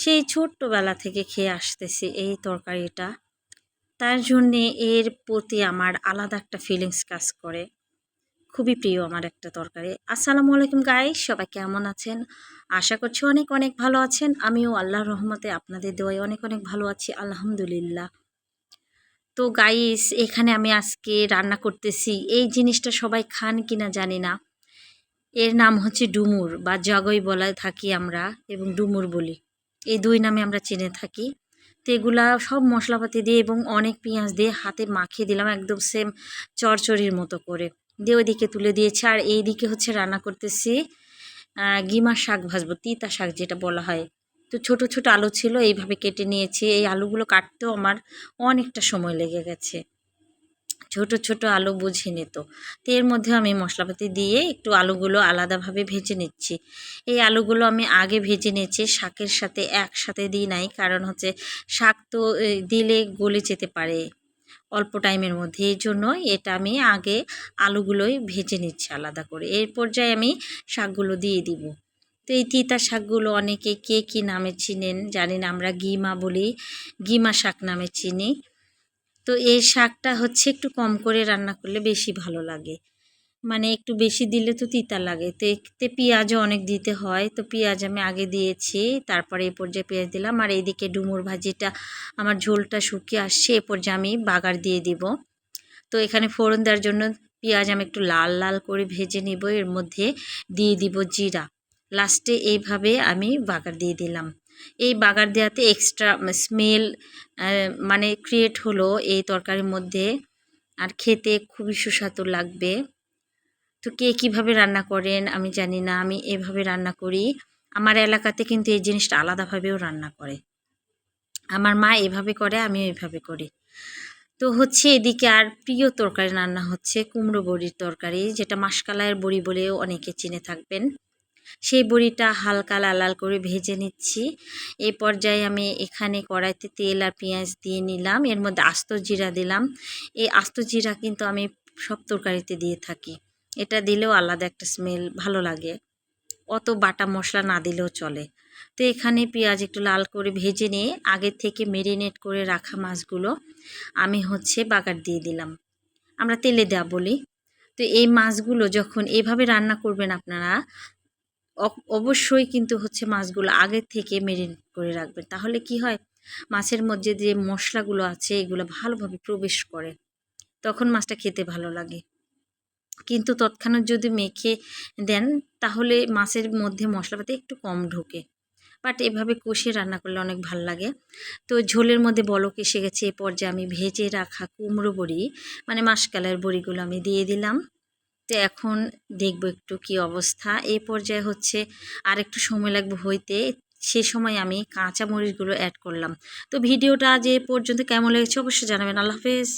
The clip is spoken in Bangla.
সেই ছোট্টবেলা থেকে খেয়ে আসতেছি এই তরকারিটা। তার জন্যে এর প্রতি আমার আলাদা একটা ফিলিংস কাজ করে। খুবই প্রিয় আমার একটা তরকারি। আসসালামু আলাইকুম গাইস সবাই কেমন আছেন? আশা করছি অনেক অনেক ভালো আছেন। আমিও আল্লাহর রহমতে আপনাদের দোয়ায় অনেক অনেক ভালো আছি, আলহামদুলিল্লাহ। তো গাইস এখানে আমি আজকে রান্না করতেছি। এই জিনিসটা সবাই খান কিনা জানি না। এর নাম হচ্ছে ডুমুর বা জগই বলা থাকি আমরা এবং ডুমুর বলি। এই দুই নামে আমরা চিনে থাকি। তো এগুলা সব মশলাপাতি দিয়ে এবং অনেক পেঁয়াজ দিয়ে হাতে মাখিয়ে দিলাম একদম সেম চরচড়ির মতো করে। দিয়ে ওইদিকে তুলে দিয়েছি। আর এই দিকে হচ্ছে রান্না করতেছি গিমার শাক ভাজবো, তিতা শাক যেটা বলা হয়। তো ছোট ছোট আলু ছিল, এইভাবে কেটে নিয়েছি। এই আলুগুলো কাটতেও আমার অনেকটা সময় লেগে গেছে। ছোট ছোট আলু বুঝে নিত। তো এর মধ্যে আমি মশলাপাতি দিয়ে একটু আলুগুলো আলাদাভাবে ভেজে নিচ্ছি। এই আলুগুলো আমি আগে ভেজে নিয়েছি, শাকের সাথে একসাথে দিই নাই, কারণ হচ্ছে শাক তো দিলে গলে যেতে পারে অল্প টাইমের মধ্যে। এই জন্য এটা আমি আগে আলুগুলোই ভেজে নিচ্ছি আলাদা করে। এর পর্যায়ে আমি শাকগুলো দিয়ে দিব। তো এই তিতা শাকগুলো অনেকে কে কী নামে চিনেন? জানি না, আমরা গিমা বলি। গিমা শাক নামে চিনি। তো এই শাকটা হচ্ছে একটু কম করে রান্না করলে বেশি ভালো লাগে। মানে একটু বেশি দিলে তো তিতা লাগে। তো এতে পেঁয়াজও অনেক দিতে হয়। তো পেঁয়াজ আমি আগে দিয়েছি, তারপরে এই পর্যায়ে পেঁয়াজ দিলাম। আর এইদিকে ডুমুর ভাজিটা, আমার ঝোলটা শুকিয়ে আসছে, এ পর্যায়ে আমি বাগার দিয়ে দিব। তো এখানে ফোড়ন দেওয়ার জন্য পেঁয়াজ আমি একটু লাল লাল করে ভেজে নিব। এর মধ্যে দিয়ে দিব জিরা। লাস্টে এইভাবে আমি বাগার দিয়ে দিলাম। এই বাগার দেওয়াতে এক্সট্রা স্মেল মানে ক্রিয়েট হলো এই তরকারির মধ্যে। আর খেতে খুবই সুস্বাদু লাগবে। তো কে কীভাবে রান্না করেন আমি জানি না, আমি এভাবে রান্না করি। আমার এলাকাতে কিন্তু এই জিনিসটা আলাদাভাবেও রান্না করে। আমার মা এভাবে করে, আমিও এভাবে করি। তো হচ্ছে এদিকে আর প্রিয় তরকারি রান্না হচ্ছে কুমড়ো বড়ির তরকারি, যেটা মাসকালায়ের বড়ি বলেও অনেকে চিনে থাকবেন। সেই বড়িটা হালকা লাল লাল করে ভেজে নিচ্ছি। এই পর্যায়ে আমি এখানে কড়াইতে তেল আর পেঁয়াজ দিয়ে নিলাম। এর মধ্যে আস্ত জিরা দিলাম। এই আস্ত জিরা কিন্তু আমি সব তরকারিতে দিয়ে থাকি। এটা দিলেও আলাদা একটা স্মেল ভালো লাগে। অত বাটা মশলা না দিলেও চলে। তো এখানে পেঁয়াজ একটু লাল করে ভেজে নিয়ে আগের থেকে মেরিনেট করে রাখা মাছগুলো আমি হচ্ছে বাগার দিয়ে দিলাম। আমরা তেলে দেওয়া বলি। তো এই মাছগুলো যখন এভাবে রান্না করবেন আপনারা অবশ্যই কিন্তু হচ্ছে মাছগুলো আগের থেকে মেরিনেট করে রাখবেন। তাহলে কি হয়? মাছের মধ্যে যে মশলাগুলো আছে, এগুলো ভালোভাবে প্রবেশ করে। তখন মাছটা খেতে ভালো লাগে। কিন্তু তৎক্ষণাৎ যদি মেখে দেন, তাহলে মাছের মধ্যে মশলাপাতি একটু কম ঢোকে। বাট এভাবে কষিয়ে রান্না করলে অনেক ভালো লাগে। তো ঝোলের মধ্যে বলক এসে গেছে, এ পর্যায়ে আমি ভেজে রাখা কুমড়ো বড়ি মানে মাসকালের বড়িগুলো আমি দিয়ে দিলাম। তো এখন দেখব একটু কি অবস্থা। এ পর্যায়ে হচ্ছে আর একটু সময় লাগবে হইতে। সে সময় আমি কাঁচা মরিচগুলো অ্যাড করলাম। তো ভিডিওটা যে পর্যন্ত কেমন লেগেছে অবশ্যই জানাবেন। আল্লাহ হাফেজ।